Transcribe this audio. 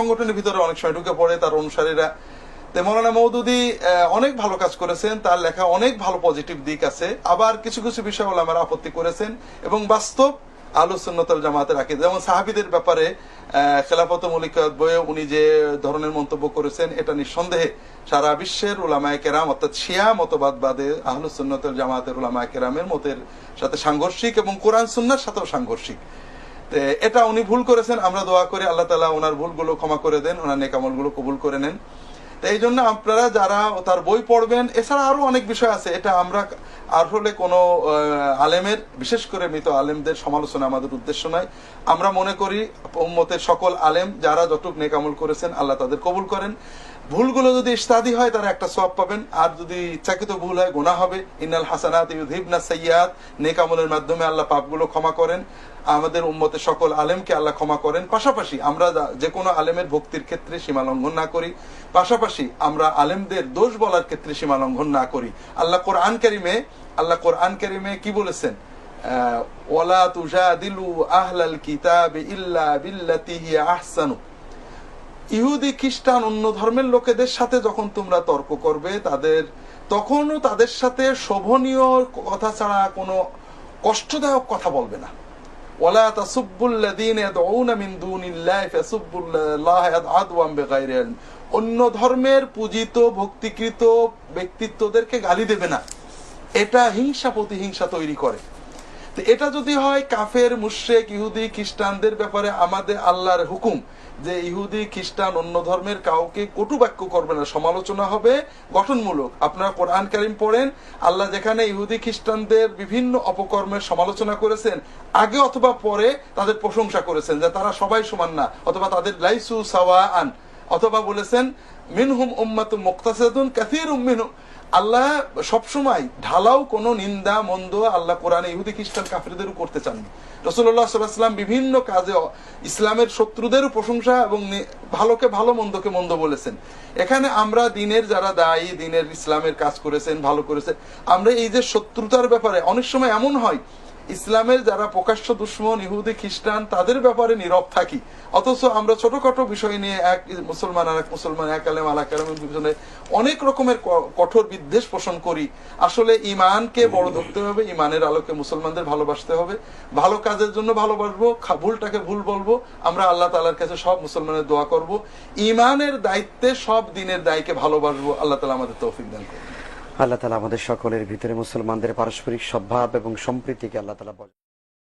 সংগঠনের ভিতরে অনেক সময় ঢুকে পড়ে, তার অনুসারীরা। মৌলানা মৌদুদি অনেক ভালো কাজ করেছেন, তার লেখা অনেক ভালো পজিটিভ দিক আছে। আবার কিছু কিছু বিষয় আমার আপত্তি করেছেন এবং বাস্তব যেমন সাহাবিদের ব্যাপারে খেলাফত বইয়ে উনি যে ধরনের মন্তব্য করেছেন, এটা নিঃসন্দেহে সারা বিশ্বের উলামায়ে কেরাম, অর্থাৎ শিয়া মতবাদ বাদে আহলু সুন্নতল জামাতের উলামায়ে কেরামের মতের সাথে সাংঘর্ষিক এবং কোরআন সুন্নার সাথেও সাংঘর্ষিক। এটা উনি ভুল করেছেন, আমরা দোয়া করি আল্লাহ তালা ওনার ভুলগুলো ক্ষমা করে দেন, ওনার নেকামলগুলো কবুল করে নেন। তো এই জন্য আপনারা যারা তার বই পড়বেন, এছাড়া আরও অনেক বিষয় আছে, এটা আমরা আর হলে কোনো আলেমের, বিশেষ করে মৃত আলেমদের সমালোচনা আমাদের উদ্দেশ্য নয়। আমরা মনে করি উম্মতের সকল আলেম, যারা যতটুক নেকামল করেছেন, আল্লাহ তাদের কবুল করেন। ভুলগুলো যদি ইস্তাদি হয়, তারা একটা সব পাবেন। আর যদি ইচ্ছাকৃত ভুল হয় গোনা হবে। ইন্নাল হাসানাত ইউহিবনা সাইয়াত নেকামলের মাধ্যমে আল্লাহ পাপগুলো ক্ষমা করেন। আমাদের উম্মতের সকল আলেমকে আল্লাহ ক্ষমা করেন। পাশাপাশি আমরা যা- কোনো আলেমের ভক্তির ক্ষেত্রে সীমা লঙ্ঘন না করি। পাশাপাশি আমরা আলেমদের দোষ বলার ক্ষেত্রে সীমা লঙ্ঘন না করি। আল্লাহ কোরআন কারিমে, আল্লাহ কোরআন কারিমে কি বলেছেন? ওয়ালা তুজাদিলু আহলাল কিতাব ইল্লা বিল্লাতি হিয়া আহসানু। ইহুদি খ্রিস্টান অন্য ধর্মের লোকেদের সাথে যখন তোমরা তর্ক করবে, তাদের, তখনও তাদের সাথে শোভনীয় কথা ছাড়া কোনো কষ্টদায়ক কথা বলবে না। বিগাইরি ইলম। অন্য ধর্মের পূজিত, ভক্তিকৃত ব্যক্তিত্বদেরকে গালি দেবে না। এটা হিংসা প্রতিহিংসা তৈরি করে। তো এটা যদি হয় কাফের, মুশরেক, ইহুদি, খ্রিস্টানদের ব্যাপারে আমাদের আল্লাহর হুকুম যে ইহুদি, খ্রিস্টান অন্য ধর্মের কাউকে কটু বাক্য করবে না, সমালোচনা হবে গঠনমূলক। আপনারা কোরআন কারিম পড়েন, আল্লাহ যেখানে ইহুদি, খ্রিস্টানদের বিভিন্ন অপকর্মের সমালোচনা করেছেন, আগে অথবা পরে তাদের প্রশংসা করেছেন যে তারা সবাই সমান না, অথবা তাদের লাইসু সাওয়া আন অথবা বলেছেন মিনহুম উম্মাতু মুক্তাসাদুন কাসীরুম মিনহুম আল্লাহ সবসময় ঢালাও কোন নিন্দা, মন্দ আল্লাহ কোরআনে ইহুদি, খ্রিস্টান, কাফিরদেরও করতে চাননি। রসুল্লাহ সাল্লাহাম বিভিন্ন কাজে ইসলামের শত্রুদেরও প্রশংসা এবং ভালোকে ভালো, মন্দকে মন্দ বলেছেন। এখানে আমরা দিনের যারা দায়ী, দিনের ইসলামের কাজ করেছেন, ভালো করেছেন, আমরা এই যে শত্রুতার ব্যাপারে অনেক সময় এমন হয় ইসলামের যারা প্রকাশ্য দুশ্মন, ইহুদি, খ্রিস্টান, তাদের ব্যাপারে নীরব থাকি। অথচ আমরা ছোটখাটো বিষয় নিয়ে এক মুসলমান আর এক মুসলমান, এক আলেম আলাক আলেমের পিছনে অনেক রকমের কঠোর বিদ্বেষ পোষণ করি। আসলে ইমানকে বড় ধরতে হবে ইমানের আলোকে মুসলমানদের ভালোবাসতে হবে। ভালো কাজের জন্য ভালোবাসবো ভুলটাকে ভুল বলব। আমরা আল্লাহ তালার কাছে সব মুসলমানের দোয়া করব। ইমানের দায়িত্বে সব দিনের দায়কে ভালোবাসবো। আল্লাহ তালা আমাদের তৌফিক দান করুন। আল্লাহ তালা আমাদের সকলের ভিতরে মুসলমানদের পারস্পরিক সদ্ভাব এবং সম্প্রীতিকে আল্লাহ তালা বলে।